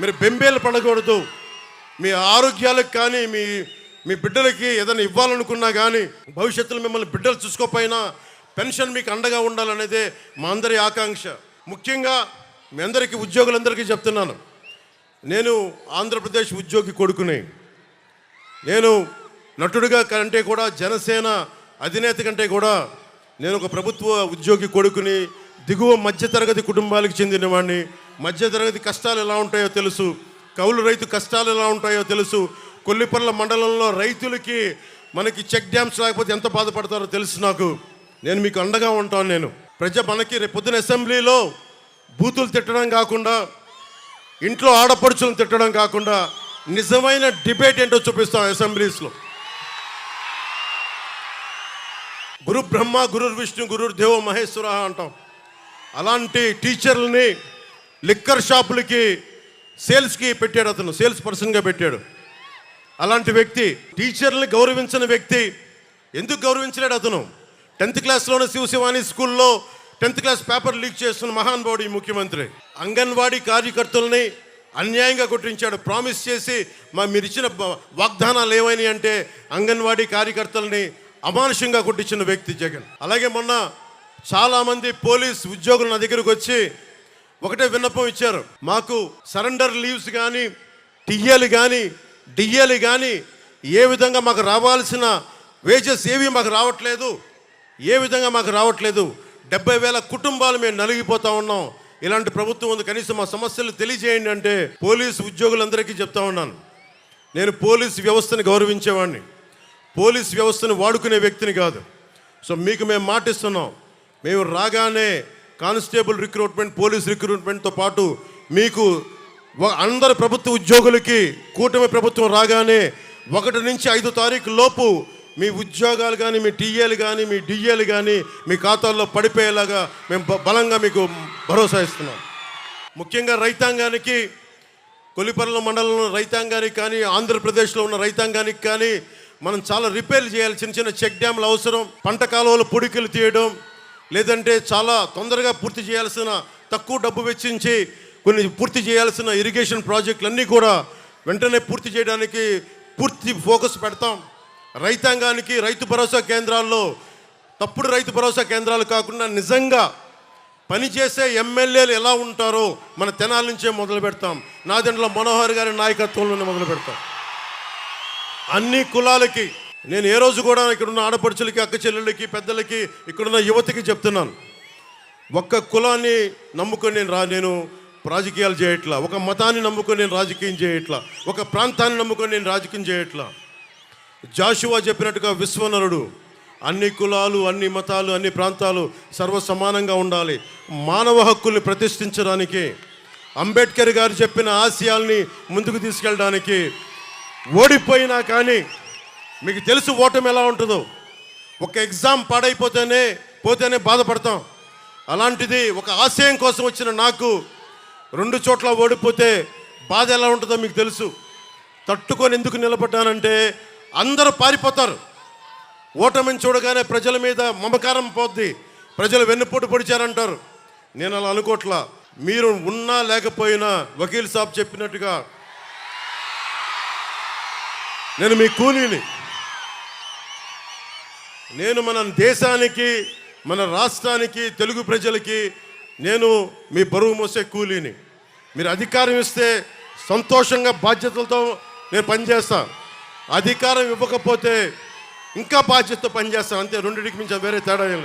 మీరు బెంబేలు పడకూడదు. మీ ఆరోగ్యాలకు కానీ మీ మీ బిడ్డలకి ఏదైనా ఇవ్వాలనుకున్నా కానీ భవిష్యత్తులో మిమ్మల్ని బిడ్డలు చూసుకోపోయినా పెన్షన్ మీకు అండగా ఉండాలనేదే మా అందరి ఆకాంక్ష. ముఖ్యంగా మీ అందరికీ ఉద్యోగులందరికీ చెప్తున్నాను. నేను ఆంధ్రప్రదేశ్ ఉద్యోగి కొడుకుని. నేను నటుడిగా కంటే కూడా జనసేన అధినేత కంటే కూడా నేను ఒక ప్రభుత్వ ఉద్యోగి కొడుకుని దిగువ మధ్యతరగతి కుటుంబాలకు చెందినవాడిని. మధ్యతరగతి కష్టాలు ఎలా ఉంటాయో తెలుసు. కౌలు రైతు కష్టాలు ఎలా ఉంటాయో తెలుసు. కొల్లిపర్ల మండలంలో రైతులకి మనకి చెక్ డ్యామ్స్ లేకపోతే ఎంత బాధపడతారో తెలుసు నాకు. నేను మీకు అండగా ఉంటాను నేను. ప్రజ మనకి రేపు పొద్దున అసెంబ్లీలో బూతులు తిట్టడం కాకుండా ఇంట్లో ఆడపడుచులను తిట్టడం కాకుండా నిజమైన డిబేట్ ఏంటో చూపిస్తాం అసెంబ్లీస్లో. గురు బ్రహ్మ గురుర్ విష్ణు గురు దేవ మహేశ్వర అంటాం. అలాంటి టీచర్లని లిక్కర్ షాపులకి సేల్స్కి పెట్టాడు అతను సేల్స్ పర్సన్గా పెట్టాడు. అలాంటి వ్యక్తి టీచర్ని గౌరవించిన వ్యక్తి ఎందుకు గౌరవించలేడు అతను? టెన్త్ క్లాస్లోనే శివశివాని స్కూల్లో టెన్త్ క్లాస్ పేపర్ లీక్ చేస్తున్న మహానుభావుడు ఈ ముఖ్యమంత్రి. అంగన్వాడీ కార్యకర్తల్ని అన్యాయంగా కొట్టించాడు. ప్రామిస్ చేసి మా మీరు ఇచ్చిన వాగ్దానాలు ఏమైనాయి అంటే అంగన్వాడీ కార్యకర్తల్ని అమానుషంగా కొట్టించిన వ్యక్తి జగన్. అలాగే మొన్న చాలామంది పోలీస్ ఉద్యోగులు నా దగ్గరకు వచ్చి ఒకటే విన్నపం ఇచ్చారు. మాకు సరెండర్ లీవ్స్ కానీ టిఏలు కానీ డిఎలు కానీ ఏ విధంగా మాకు రావాల్సిన వేజెస్ ఏవి మాకు రావట్లేదు. ఏ విధంగా మాకు రావట్లేదు. డెబ్బై వేల కుటుంబాలు మేము నలిగిపోతా ఉన్నాం. ఇలాంటి ప్రభుత్వం ఉంది. కనీసం మా సమస్యలు తెలియజేయండి అంటే పోలీసు ఉద్యోగులందరికీ చెప్తా ఉన్నాను. నేను పోలీస్ వ్యవస్థని గౌరవించేవాడిని పోలీస్ వ్యవస్థను వాడుకునే వ్యక్తిని కాదు. సో మీకు మేము మాటిస్తున్నాం. మేము రాగానే కానిస్టేబుల్ రిక్రూట్మెంట్ పోలీస్ రిక్రూట్మెంట్తో పాటు మీకు అందరి అందరు ప్రభుత్వ ఉద్యోగులకి కూటమి ప్రభుత్వం రాగానే ఒకటి నుంచి ఐదు తారీఖు లోపు మీ ఉద్యోగాలు కానీ మీ టీఏలు కానీ మీ డిఏలు కానీ మీ ఖాతాల్లో పడిపోయేలాగా మేము బలంగా మీకు భరోసా ఇస్తున్నాం. ముఖ్యంగా రైతాంగానికి కొలిపర్ల మండలంలో రైతాంగానికి కానీ ఆంధ్రప్రదేశ్లో ఉన్న రైతాంగానికి కానీ మనం చాలా రిపేర్లు చేయాలి. చిన్న చిన్న చెక్ డ్యామ్లు అవసరం. పంట కాలువలు పొడికలు తీయడం లేదంటే చాలా తొందరగా పూర్తి చేయాల్సిన తక్కువ డబ్బు వెచ్చించి కొన్ని పూర్తి చేయాల్సిన ఇరిగేషన్ ప్రాజెక్టులన్నీ కూడా వెంటనే పూర్తి చేయడానికి పూర్తి ఫోకస్ పెడతాం. రైతాంగానికి రైతు భరోసా కేంద్రాల్లో తప్పుడు రైతు భరోసా కేంద్రాలు కాకుండా నిజంగా పనిచేసే ఎమ్మెల్యేలు ఎలా ఉంటారో మన తెనాల నుంచే మొదలు పెడతాం. నాదెండ్ల మనోహర్ గారి నాయకత్వంలోనే మొదలు పెడతాం. అన్ని కులాలకి నేను ఏ రోజు కూడా ఇక్కడున్న ఆడపడుచులకి అక్క చెల్లెళ్ళకి పెద్దలకి ఇక్కడున్న యువతకి చెప్తున్నాను. ఒక్క కులాన్ని నమ్ముకొని నేను రా నేను రాజకీయాలు చేయట్లా. ఒక మతాన్ని నమ్ముకొని నేను రాజకీయం చేయట్లా. ఒక ప్రాంతాన్ని నమ్ముకొని నేను రాజకీయం చేయట్లా. జాషువా చెప్పినట్టుగా విశ్వనరుడు అన్ని కులాలు అన్ని మతాలు అన్ని ప్రాంతాలు సర్వ సమానంగా ఉండాలి. మానవ హక్కుల్ని ప్రతిష్ఠించడానికి అంబేద్కర్ గారు చెప్పిన ఆశయాల్ని ముందుకు తీసుకెళ్ళడానికి ఓడిపోయినా కానీ మీకు తెలుసు ఓటమి ఎలా ఉంటుందో. ఒక ఎగ్జామ్ పాడైపోతేనే పోతేనే బాధపడతాం. అలాంటిది ఒక ఆశయం కోసం వచ్చిన నాకు రెండు చోట్ల ఓడిపోతే బాధ ఎలా ఉంటుందో మీకు తెలుసు. తట్టుకొని ఎందుకు నిలబడ్డానంటే అందరూ పారిపోతారు. ఓటమిని చూడగానే ప్రజల మీద మమకారం పోద్ది. ప్రజలు వెన్నుపోటు పొడిచారంటారు. నేను అలా అనుకోట్లా మీరు ఉన్నా లేకపోయినా వకీల్ సాబ్ చెప్పినట్టుగా నేను మీ కూలీని. నేను మన దేశానికి మన రాష్ట్రానికి తెలుగు ప్రజలకి నేను మీ బరువు మోసే కూలీని. మీరు అధికారం ఇస్తే సంతోషంగా బాధ్యతలతో నేను పనిచేస్తాను అధికారం ఇవ్వకపోతే ఇంకా బాధ్యతతో పనిచేస్తాను అంతే రెండింటికి మించి వేరే తేడా